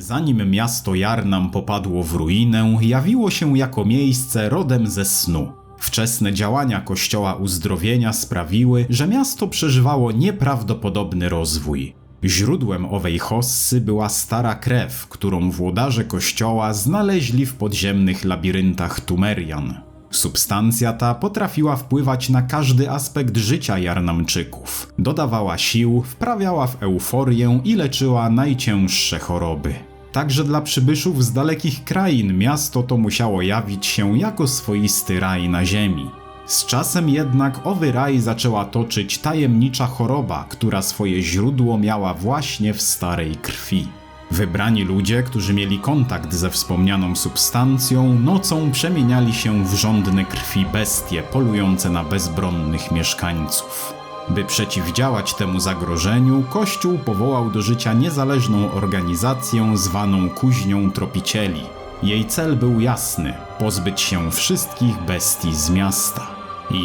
Zanim miasto Jarnam popadło w ruinę, jawiło się jako miejsce rodem ze snu. Wczesne działania Kościoła Uzdrowienia sprawiły, że miasto przeżywało nieprawdopodobny rozwój. Źródłem owej hossy była stara krew, którą włodarze kościoła znaleźli w podziemnych labiryntach Tumerian. Substancja ta potrafiła wpływać na każdy aspekt życia Jarnamczyków. Dodawała sił, wprawiała w euforię i leczyła najcięższe choroby. Także dla przybyszów z dalekich krain miasto to musiało jawić się jako swoisty raj na ziemi. Z czasem jednak owy raj zaczęła toczyć tajemnicza choroba, która swoje źródło miała właśnie w starej krwi. Wybrani ludzie, którzy mieli kontakt ze wspomnianą substancją, nocą przemieniali się w żądne krwi bestie polujące na bezbronnych mieszkańców. By przeciwdziałać temu zagrożeniu, Kościół powołał do życia niezależną organizację zwaną Kuźnią Tropicieli. Jej cel był jasny pozbyć się wszystkich bestii z miasta.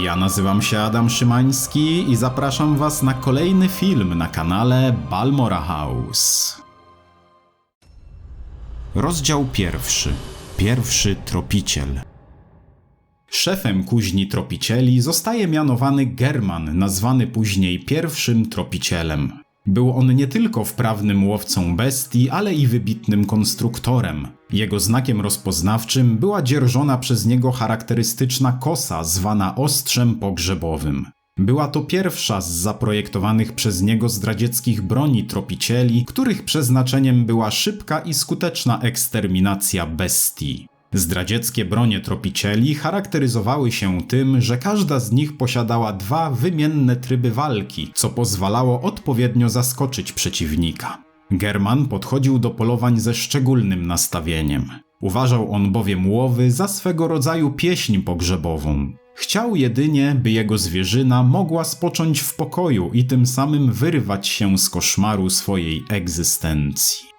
Ja nazywam się Adam Szymański i zapraszam Was na kolejny film na kanale Balmora House. Rozdział pierwszy. Pierwszy tropiciel. Szefem kuźni tropicieli zostaje mianowany German, nazwany później pierwszym tropicielem. Był on nie tylko wprawnym łowcą bestii, ale i wybitnym konstruktorem. Jego znakiem rozpoznawczym była dzierżona przez niego charakterystyczna kosa zwana ostrzem pogrzebowym. Była to pierwsza z zaprojektowanych przez niego zdradzieckich broni tropicieli, których przeznaczeniem była szybka i skuteczna eksterminacja bestii. Zdradzieckie bronie tropicieli charakteryzowały się tym, że każda z nich posiadała dwa wymienne tryby walki, co pozwalało odpowiednio zaskoczyć przeciwnika. German podchodził do polowań ze szczególnym nastawieniem. Uważał on bowiem łowy za swego rodzaju pieśń pogrzebową. Chciał jedynie, by jego zwierzyna mogła spocząć w pokoju i tym samym wyrwać się z koszmaru swojej egzystencji.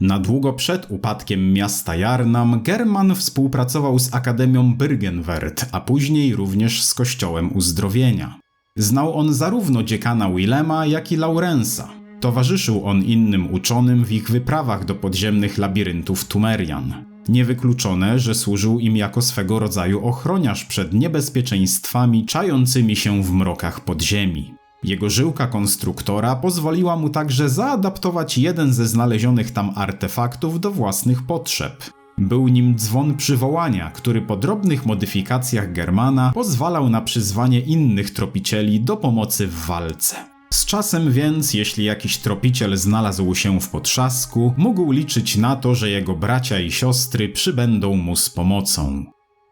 Na długo przed upadkiem miasta Jarnam German współpracował z Akademią Byrgenwert, a później również z Kościołem Uzdrowienia. Znał on zarówno dziekana Willema, jak i Laurensa. Towarzyszył on innym uczonym w ich wyprawach do podziemnych labiryntów Tumerian. Niewykluczone, że służył im jako swego rodzaju ochroniarz przed niebezpieczeństwami czającymi się w mrokach podziemi. Jego żyłka konstruktora pozwoliła mu także zaadaptować jeden ze znalezionych tam artefaktów do własnych potrzeb. Był nim dzwon przywołania, który po drobnych modyfikacjach Germana pozwalał na przyzwanie innych tropicieli do pomocy w walce. Z czasem więc, jeśli jakiś tropiciel znalazł się w potrzasku, mógł liczyć na to, że jego bracia i siostry przybędą mu z pomocą.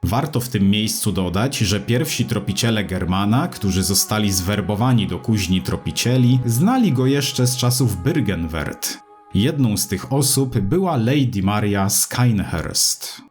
Warto w tym miejscu dodać, że pierwsi tropiciele Germana, którzy zostali zwerbowani do kuźni tropicieli, znali go jeszcze z czasów Byrgenwert. Jedną z tych osób była Lady Maria Skynehurst.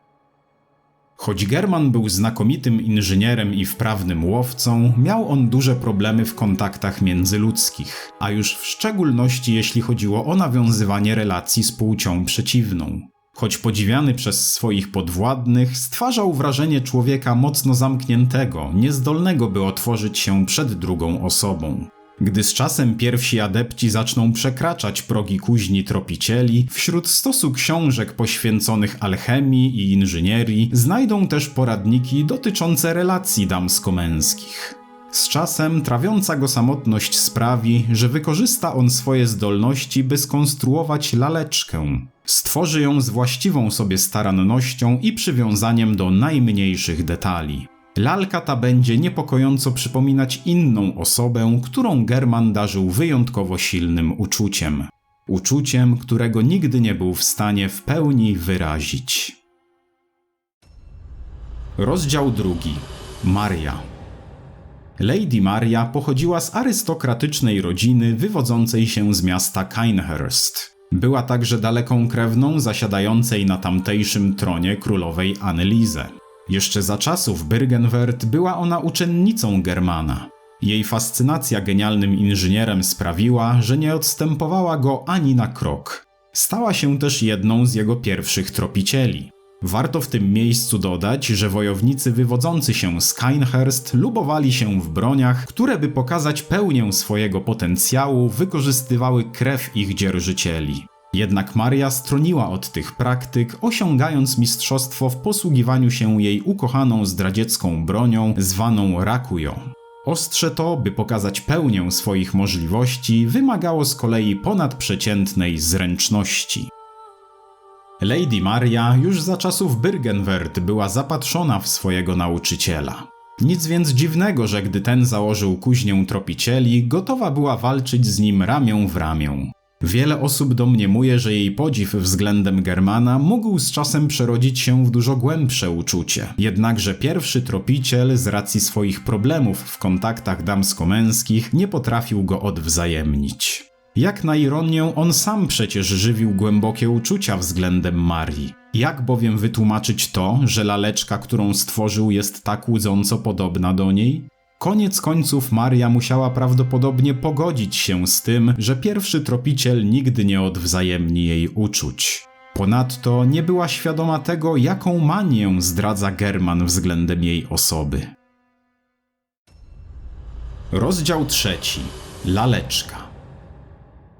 Choć German był znakomitym inżynierem i wprawnym łowcą, miał on duże problemy w kontaktach międzyludzkich, a już w szczególności jeśli chodziło o nawiązywanie relacji z płcią przeciwną. Choć podziwiany przez swoich podwładnych, stwarzał wrażenie człowieka mocno zamkniętego, niezdolnego by otworzyć się przed drugą osobą. Gdy z czasem pierwsi adepci zaczną przekraczać progi kuźni tropicieli, wśród stosu książek poświęconych alchemii i inżynierii znajdą też poradniki dotyczące relacji damsko-męskich. Z czasem trawiąca go samotność sprawi, że wykorzysta on swoje zdolności, by skonstruować laleczkę. Stworzy ją z właściwą sobie starannością i przywiązaniem do najmniejszych detali. Lalka ta będzie niepokojąco przypominać inną osobę, którą German darzył wyjątkowo silnym uczuciem. Uczuciem, którego nigdy nie był w stanie w pełni wyrazić. Rozdział drugi. Maria. Lady Maria pochodziła z arystokratycznej rodziny wywodzącej się z miasta Kinehurst. Była także daleką krewną zasiadającej na tamtejszym tronie królowej Annelize. Jeszcze za czasów Byrgenwert była ona uczennicą Germana. Jej fascynacja genialnym inżynierem sprawiła, że nie odstępowała go ani na krok. Stała się też jedną z jego pierwszych tropicieli. Warto w tym miejscu dodać, że wojownicy wywodzący się z Kinehurst lubowali się w broniach, które by pokazać pełnię swojego potencjału wykorzystywały krew ich dzierżycieli. Jednak Maria stroniła od tych praktyk, osiągając mistrzostwo w posługiwaniu się jej ukochaną zdradziecką bronią zwaną rakujo. Ostrze to, by pokazać pełnię swoich możliwości, wymagało z kolei ponadprzeciętnej zręczności. Lady Maria już za czasów Byrgenwert była zapatrzona w swojego nauczyciela. Nic więc dziwnego, że gdy ten założył kuźnię tropicieli, gotowa była walczyć z nim ramię w ramię. Wiele osób domniemuje, że jej podziw względem Germana mógł z czasem przerodzić się w dużo głębsze uczucie. Jednakże pierwszy tropiciel z racji swoich problemów w kontaktach damsko-męskich nie potrafił go odwzajemnić. Jak na ironię, on sam przecież żywił głębokie uczucia względem Marii. Jak bowiem wytłumaczyć to, że laleczka, którą stworzył, jest tak łudząco podobna do niej? Koniec końców Maria musiała prawdopodobnie pogodzić się z tym, że pierwszy tropiciel nigdy nie odwzajemni jej uczuć. Ponadto nie była świadoma tego, jaką manię zdradza German względem jej osoby. Rozdział trzeci. Laleczka.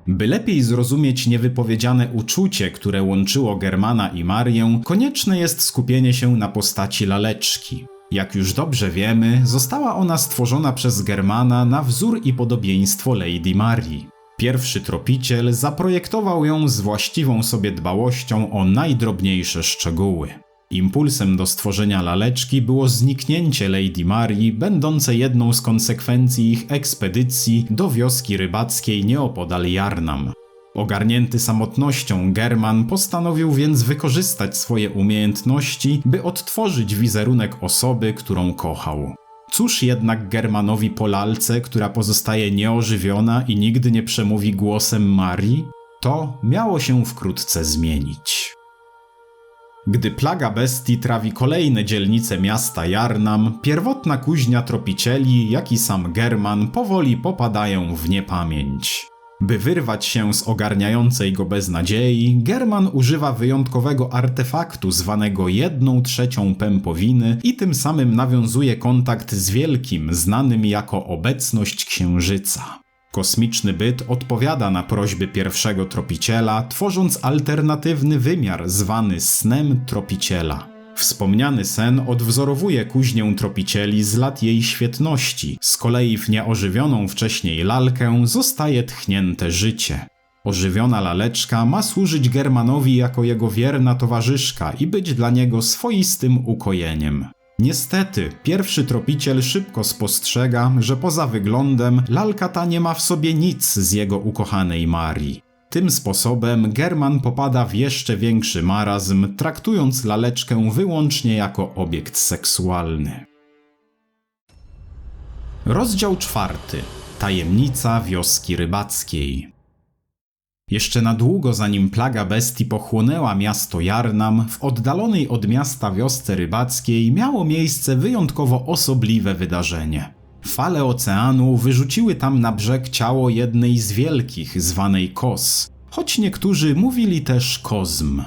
By lepiej zrozumieć niewypowiedziane uczucie, które łączyło Germana i Marię, konieczne jest skupienie się na postaci laleczki. Jak już dobrze wiemy, została ona stworzona przez Germana na wzór i podobieństwo Lady Marii. Pierwszy tropiciel zaprojektował ją z właściwą sobie dbałością o najdrobniejsze szczegóły. Impulsem do stworzenia laleczki było zniknięcie Lady Marii, będące jedną z konsekwencji ich ekspedycji do wioski rybackiej nieopodal Jarnam. Ogarnięty samotnością, German postanowił więc wykorzystać swoje umiejętności, by odtworzyć wizerunek osoby, którą kochał. Cóż jednak Germanowi po lalce, która pozostaje nieożywiona i nigdy nie przemówi głosem Marii? To miało się wkrótce zmienić. Gdy plaga bestii trawi kolejne dzielnice miasta Jarnam, pierwotna kuźnia tropicieli, jak i sam German powoli popadają w niepamięć. By wyrwać się z ogarniającej go beznadziei, German używa wyjątkowego artefaktu zwanego jedną trzecią pępowiny i tym samym nawiązuje kontakt z wielkim, znanym jako obecność księżyca. Kosmiczny byt odpowiada na prośby pierwszego tropiciela, tworząc alternatywny wymiar zwany snem tropiciela. Wspomniany sen odwzorowuje kuźnię tropicieli z lat jej świetności, z kolei w nieożywioną wcześniej lalkę zostaje tchnięte życie. Ożywiona laleczka ma służyć Germanowi jako jego wierna towarzyszka i być dla niego swoistym ukojeniem. Niestety, pierwszy tropiciel szybko spostrzega, że poza wyglądem lalka ta nie ma w sobie nic z jego ukochanej Marii. Tym sposobem German popada w jeszcze większy marazm, traktując laleczkę wyłącznie jako obiekt seksualny. Rozdział czwarty. Tajemnica wioski rybackiej. Jeszcze na długo zanim plaga bestii pochłonęła miasto Jarnam, w oddalonej od miasta wiosce rybackiej miało miejsce wyjątkowo osobliwe wydarzenie. Fale oceanu wyrzuciły tam na brzeg ciało jednej z wielkich, zwanej Kos, choć niektórzy mówili też Kozm.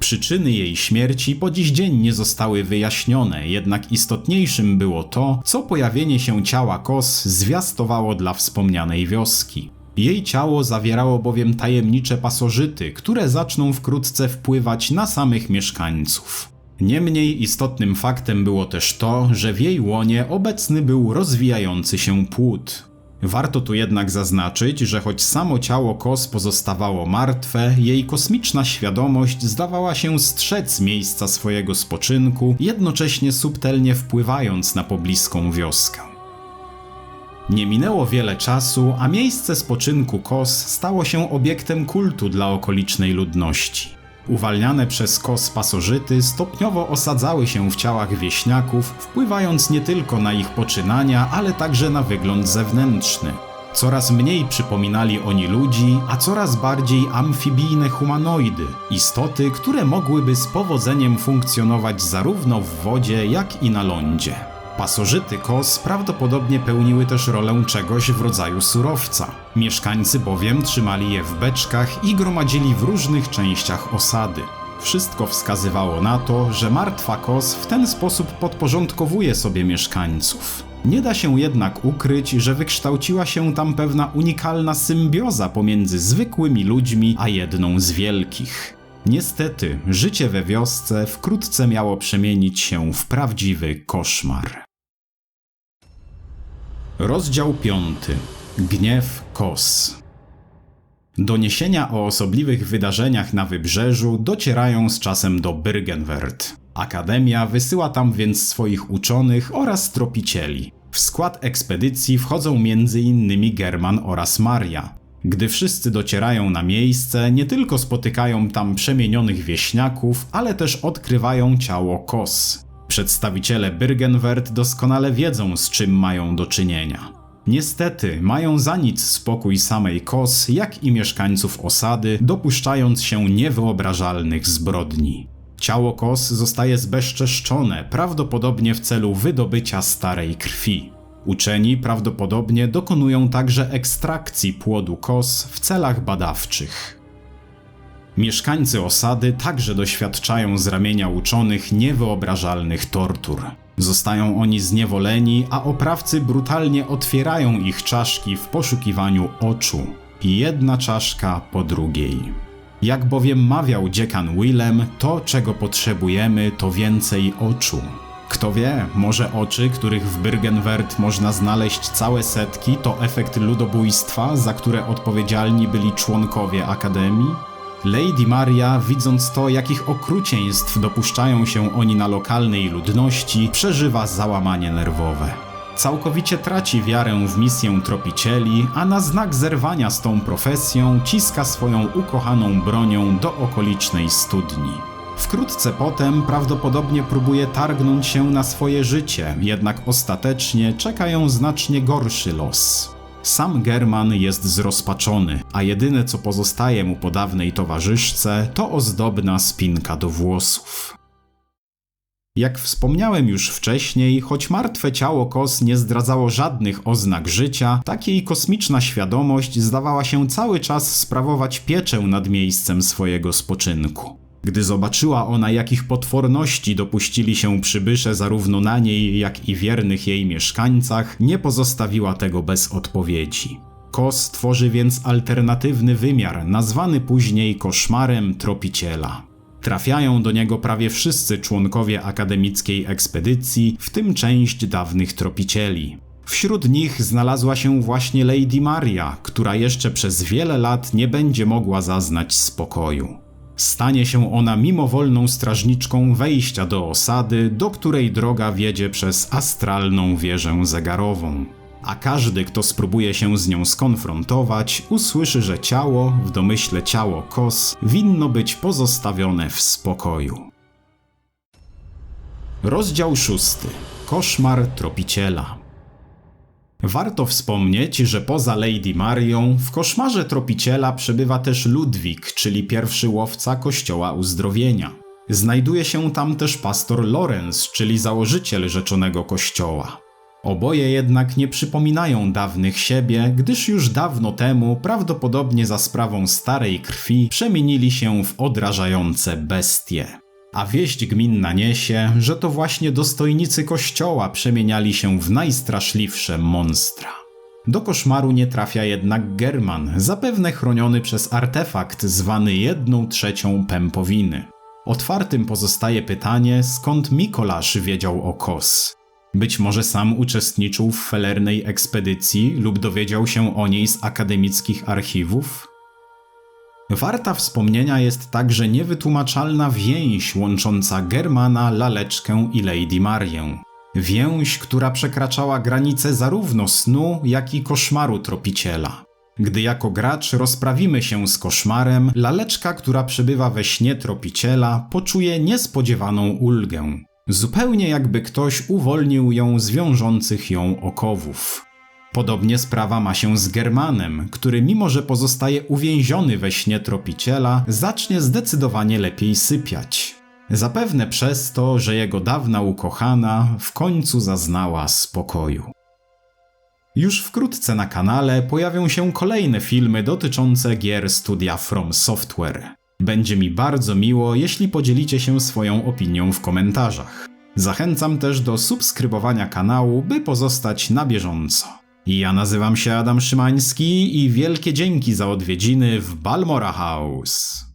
Przyczyny jej śmierci po dziś dzień nie zostały wyjaśnione, jednak istotniejszym było to, co pojawienie się ciała Kos zwiastowało dla wspomnianej wioski. Jej ciało zawierało bowiem tajemnicze pasożyty, które zaczną wkrótce wpływać na samych mieszkańców. Niemniej istotnym faktem było też to, że w jej łonie obecny był rozwijający się płód. Warto tu jednak zaznaczyć, że choć samo ciało Kos pozostawało martwe, jej kosmiczna świadomość zdawała się strzec miejsca swojego spoczynku, jednocześnie subtelnie wpływając na pobliską wioskę. Nie minęło wiele czasu, a miejsce spoczynku Kos stało się obiektem kultu dla okolicznej ludności. Uwalniane przez kos pasożyty stopniowo osadzały się w ciałach wieśniaków, wpływając nie tylko na ich poczynania, ale także na wygląd zewnętrzny. Coraz mniej przypominali oni ludzi, a coraz bardziej amfibijne humanoidy, istoty, które mogłyby z powodzeniem funkcjonować zarówno w wodzie, jak i na lądzie. Pasożyty kos prawdopodobnie pełniły też rolę czegoś w rodzaju surowca. Mieszkańcy bowiem trzymali je w beczkach i gromadzili w różnych częściach osady. Wszystko wskazywało na to, że martwa kos w ten sposób podporządkowuje sobie mieszkańców. Nie da się jednak ukryć, że wykształciła się tam pewna unikalna symbioza pomiędzy zwykłymi ludźmi a jedną z wielkich. Niestety, życie we wiosce wkrótce miało przemienić się w prawdziwy koszmar. Rozdział 5. Gniew Kos. Doniesienia o osobliwych wydarzeniach na wybrzeżu docierają z czasem do Byrgenwert. Akademia wysyła tam więc swoich uczonych oraz tropicieli. W skład ekspedycji wchodzą m.in. German oraz Maria. Gdy wszyscy docierają na miejsce, nie tylko spotykają tam przemienionych wieśniaków, ale też odkrywają ciało Kos. Przedstawiciele Byrgenwert doskonale wiedzą, z czym mają do czynienia. Niestety, mają za nic spokój samej Kos, jak i mieszkańców osady, dopuszczając się niewyobrażalnych zbrodni. Ciało Kos zostaje zbezczeszczone, prawdopodobnie w celu wydobycia starej krwi. Uczeni prawdopodobnie dokonują także ekstrakcji płodu kos w celach badawczych. Mieszkańcy osady także doświadczają z ramienia uczonych niewyobrażalnych tortur. Zostają oni zniewoleni, a oprawcy brutalnie otwierają ich czaszki w poszukiwaniu oczu. Jedna czaszka po drugiej. Jak bowiem mawiał dziekan Willem, to czego potrzebujemy to więcej oczu. Kto wie, może oczy, których w Byrgenwert można znaleźć całe setki, to efekt ludobójstwa, za które odpowiedzialni byli członkowie Akademii? Lady Maria, widząc to, jakich okrucieństw dopuszczają się oni na lokalnej ludności, przeżywa załamanie nerwowe. Całkowicie traci wiarę w misję tropicieli, a na znak zerwania z tą profesją ciska swoją ukochaną bronią do okolicznej studni. Wkrótce potem prawdopodobnie próbuje targnąć się na swoje życie, jednak ostatecznie czeka ją znacznie gorszy los. Sam German jest zrozpaczony, a jedyne co pozostaje mu po dawnej towarzyszce to ozdobna spinka do włosów. Jak wspomniałem już wcześniej, choć martwe ciało Kos nie zdradzało żadnych oznak życia, tak jej kosmiczna świadomość zdawała się cały czas sprawować pieczę nad miejscem swojego spoczynku. Gdy zobaczyła ona, jakich potworności dopuścili się przybysze zarówno na niej, jak i wiernych jej mieszkańcach, nie pozostawiła tego bez odpowiedzi. Kos tworzy więc alternatywny wymiar, nazwany później koszmarem tropiciela. Trafiają do niego prawie wszyscy członkowie akademickiej ekspedycji, w tym część dawnych tropicieli. Wśród nich znalazła się właśnie Lady Maria, która jeszcze przez wiele lat nie będzie mogła zaznać spokoju. Stanie się ona mimowolną strażniczką wejścia do osady, do której droga wiedzie przez astralną wieżę zegarową. A każdy, kto spróbuje się z nią skonfrontować, usłyszy, że ciało, w domyśle ciało kos, winno być pozostawione w spokoju. Rozdział szósty. Koszmar tropiciela. Warto wspomnieć, że poza Lady Marią w koszmarze tropiciela przebywa też Ludwik, czyli pierwszy łowca kościoła uzdrowienia. Znajduje się tam też pastor Lorenz, czyli założyciel rzeczonego kościoła. Oboje jednak nie przypominają dawnych siebie, gdyż już dawno temu, prawdopodobnie za sprawą starej krwi, przemienili się w odrażające bestie. A wieść gminna niesie, że to właśnie dostojnicy kościoła przemieniali się w najstraszliwsze monstra. Do koszmaru nie trafia jednak German, zapewne chroniony przez artefakt zwany jedną trzecią pępowiny. Otwartym pozostaje pytanie, skąd Mikolasz wiedział o Kos. Być może sam uczestniczył w felernej ekspedycji lub dowiedział się o niej z akademickich archiwów? Warta wspomnienia jest także niewytłumaczalna więź łącząca Germana, Laleczkę i Lady Marię. Więź, która przekraczała granice zarówno snu, jak i koszmaru tropiciela. Gdy jako gracz rozprawimy się z koszmarem, laleczka, która przebywa we śnie tropiciela, poczuje niespodziewaną ulgę. Zupełnie jakby ktoś uwolnił ją z wiążących ją okowów. Podobnie sprawa ma się z Germanem, który mimo że pozostaje uwięziony we śnie tropiciela, zacznie zdecydowanie lepiej sypiać. Zapewne przez to, że jego dawna ukochana w końcu zaznała spokoju. Już wkrótce na kanale pojawią się kolejne filmy dotyczące gier studia From Software. Będzie mi bardzo miło, jeśli podzielicie się swoją opinią w komentarzach. Zachęcam też do subskrybowania kanału, by pozostać na bieżąco. Ja nazywam się Adam Szymański i wielkie dzięki za odwiedziny w Balmora House.